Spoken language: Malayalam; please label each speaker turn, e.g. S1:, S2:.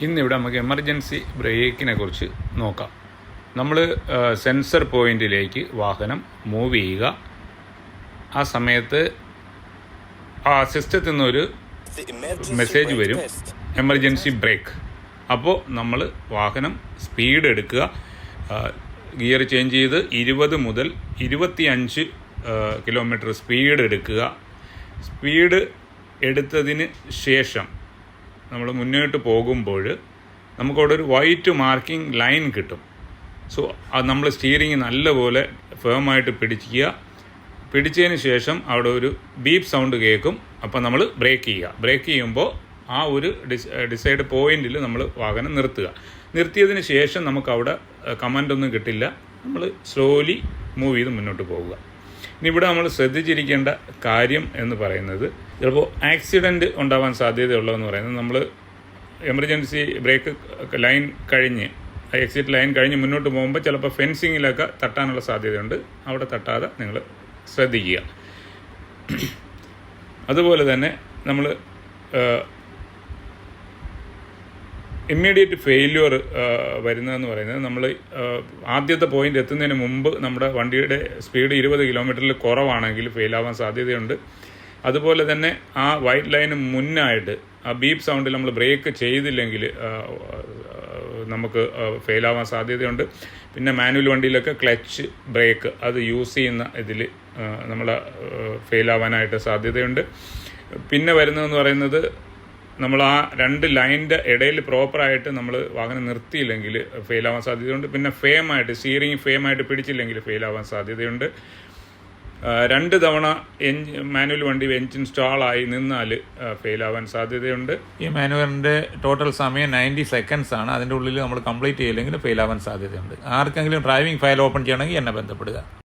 S1: ഇന്നിവിടെ നമുക്ക് എമർജൻസി ബ്രേക്കിനെ കുറിച്ച് നോക്കാം. നമ്മൾ സെൻസർ പോയിന്റിലേക്ക് വാഹനം മൂവ് ചെയ്യുക. ആ സമയത്ത് ആ സിസ്റ്റത്തിൽ നിന്നൊരു മെസ്സേജ് വരും. എമർജൻസി ബ്രേക്ക് അപ്പോൾ നമ്മൾ വാഹനം സ്പീഡ് എടുക്കുക. ഗിയർ ചേഞ്ച് ചെയ്ത് ഇരുപത് മുതൽ ഇരുപത്തി അഞ്ച് കിലോമീറ്റർ സ്പീഡ് എടുക്കുക. സ്പീഡ് എടുത്തതിന് ശേഷം നമ്മൾ മുന്നോട്ട് പോകുമ്പോൾ നമുക്കവിടെ ഒരു വൈറ്റ് മാർക്കിംഗ് ലൈൻ കിട്ടും. സോ അത് നമ്മൾ സ്റ്റീറിങ് നല്ലപോലെ ഫേമായിട്ട് പിടിക്കുക പിടിച്ചതിന് ശേഷം അവിടെ ഒരു ബീപ്പ് സൗണ്ട് കേൾക്കും. അപ്പോൾ നമ്മൾ ബ്രേക്ക് ചെയ്യുക. ബ്രേക്ക് ചെയ്യുമ്പോൾ ആ ഒരു ഡിസ് ഡിസൈഡ് പോയിന്റിൽ നമ്മൾ വാഹനം നിർത്തുക. നിർത്തിയതിന് ശേഷം നമുക്ക് അവിടെ കമന്റ് ഒന്നും കിട്ടില്ല. നമ്മൾ സ്ലോലി മൂവ് ചെയ്ത് മുന്നോട്ട് പോവുക ഇവിടെ നമ്മൾ ശ്രദ്ധിച്ചിരിക്കേണ്ട കാര്യം എന്ന് പറയുന്നത് ചിലപ്പോൾ ആക്സിഡന്റ് ഉണ്ടാവാൻ സാധ്യതയുള്ളതെന്ന് പറയുന്നത് നമ്മൾ എമർജൻസി ബ്രേക്ക് ലൈൻ കഴിഞ്ഞ് എക്സിറ്റ് ലൈൻ കഴിഞ്ഞ് മുന്നോട്ട് പോകുമ്പോൾ ചിലപ്പോൾ ഫെൻസിങ്ങിലൊക്കെ തട്ടാനുള്ള സാധ്യതയുണ്ട്. അവിടെ തട്ടാതെ നിങ്ങൾ ശ്രദ്ധിക്കുക. അതുപോലെ തന്നെ നമ്മൾ ഇമ്മീഡിയറ്റ് ഫെയില്യൂർ വരുന്നതെന്ന് പറയുന്നത് നമ്മൾ ആദ്യത്തെ പോയിന്റ് എത്തുന്നതിന് മുമ്പ് നമ്മുടെ വണ്ടിയുടെ സ്പീഡ് ഇരുപത് കിലോമീറ്ററിൽ കുറവാണെങ്കിൽ ഫെയിലാവാൻ സാധ്യതയുണ്ട്. അതുപോലെ തന്നെ ആ വൈറ്റ് ലൈന് മുന്നായിട്ട് ആ ബീപ്പ് സൗണ്ടിൽ നമ്മൾ ബ്രേക്ക് ചെയ്തില്ലെങ്കിൽ നമുക്ക് ഫെയിലാവാൻ സാധ്യതയുണ്ട്. പിന്നെ മാനുവൽ വണ്ടിയിലൊക്കെ ക്ലച്ച് ബ്രേക്ക് അത് യൂസ് ചെയ്യുന്ന ഇതിൽ നമ്മൾ ഫെയിലാവാനായിട്ട് സാധ്യതയുണ്ട്. പിന്നെ വരുന്നതെന്ന് പറയുന്നത് നമ്മൾ ആ രണ്ട് ലൈന്റെ ഇടയിൽ പ്രോപ്പറായിട്ട് നമ്മൾ വാഹനം നിർത്തിയില്ലെങ്കിൽ ഫെയിലാവാൻ സാധ്യതയുണ്ട്. പിന്നെ ഫെയിമായിട്ട് സ്റ്റിയറിംഗ് ഫെയിമായിട്ട് പിടിച്ചില്ലെങ്കിൽ ഫെയിലാവാൻ സാധ്യതയുണ്ട്. രണ്ട് തവണ എഞ്ച് മാനുവൽ വണ്ടി എഞ്ചിൻ സ്റ്റാളായി നിന്നാൽ ഫെയിലാവാൻ സാധ്യതയുണ്ട്.
S2: ഈ മാനുവലിന്റെ ടോട്ടൽ സമയം നയന്റി സെക്കൻഡ്സ് ആണ്. അതിന്റെ ഉള്ളിൽ നമ്മൾ കംപ്ലീറ്റ് ചെയ്യില്ലെങ്കിൽ ഫെയിൽ ആവാൻ സാധ്യതയുണ്ട്. ആർക്കെങ്കിലും ഡ്രൈവിംഗ് ഫയൽ ഓപ്പൺ ചെയ്യണമെങ്കിൽ എന്നെ ബന്ധപ്പെടുക.